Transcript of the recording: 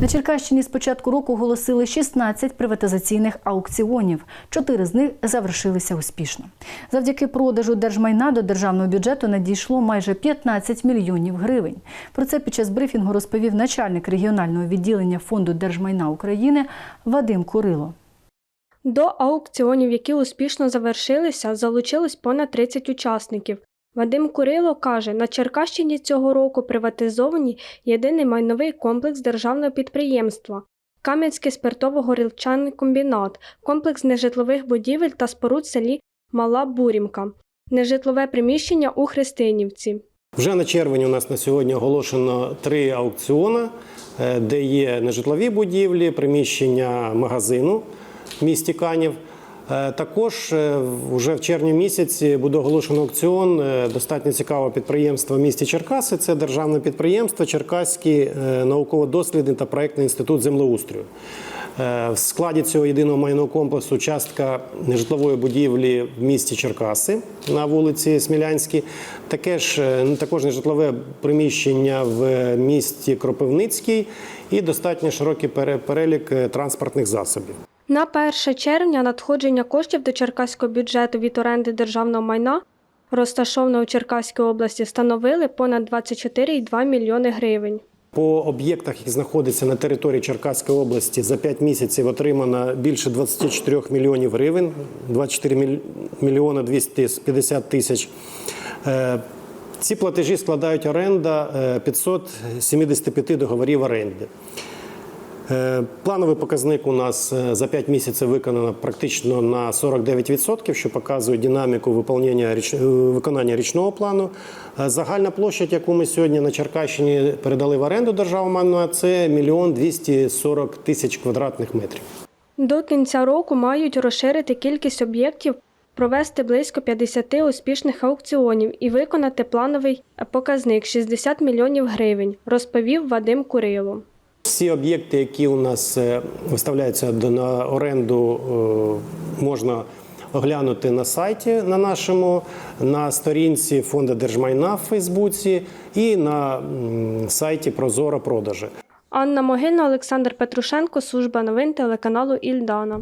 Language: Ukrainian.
На Черкащині з початку року оголосили 16 приватизаційних аукціонів. Чотири з них завершилися успішно. Завдяки продажу держмайна до державного бюджету надійшло майже 15 мільйонів гривень. Про це під час брифінгу розповів начальник регіонального відділення фонду держмайна України Вадим Курило. До аукціонів, які успішно завершилися, залучилось понад 30 учасників. Вадим Курило каже, на Черкащині цього року приватизовані єдиний майновий комплекс державного підприємства Кам'янський спиртово-горілчаний комбінат, комплекс нежитлових будівель та споруд селі Мала Бурімка, нежитлове приміщення у Христинівці. Вже на червень у нас на сьогодні оголошено три аукціони, е, де є нежитлові будівлі, приміщення магазину в місті Канів. Е, Також е, вже в червні місяці буде оголошено аукціон е, достатньо цікавого підприємства в місті Черкаси. Це державне підприємство Черкаський науково-дослідний та проектний інститут землеустрою. В складі цього єдиного майнового комплексу частка нежитлової будівлі в місті Черкаси на вулиці Смілянській, таке ж також нежитлове приміщення в місті Кропивницький і достатньо широкий пере- перелік транспортних засобів. На 1 червня надходження коштів до Черкаського бюджету від оренди державного майна, розташованого у Черкаській області, становили понад 24,2 мільйони гривень. По об'єктах, які знаходяться на території Черкаської області, за 5 місяців отримано більше 24 мільйонів гривень, 24 міль- мільйона 250 тисяч. Е, Ці платежі складають оренда е, 575 договорів оренди. Е, Плановий показник у нас е, за 5 місяців виконано практично на 49%, що показує динаміку річ... е, виконання річного плану. Загальна площадь, яку ми сьогодні на Черкащині передали в оренду державу, це 1 мільйон 240 тисяч квадратних метрів. До кінця року мають розширити кількість об'єктів, провести близько 50 успішних аукціонів і виконати плановий показник 60 мільйонів гривень, розповів Вадим Курило. Всі об'єкти, які у нас е, виставляються на оренду, е, можна оглянути на сайті на нашому, на сторінці фонду держмайна в Фейсбуці і на сайті Прозоро продажі. Анна Могильна, Олександр Петрушенко, служба новин телеканалу Ільдана.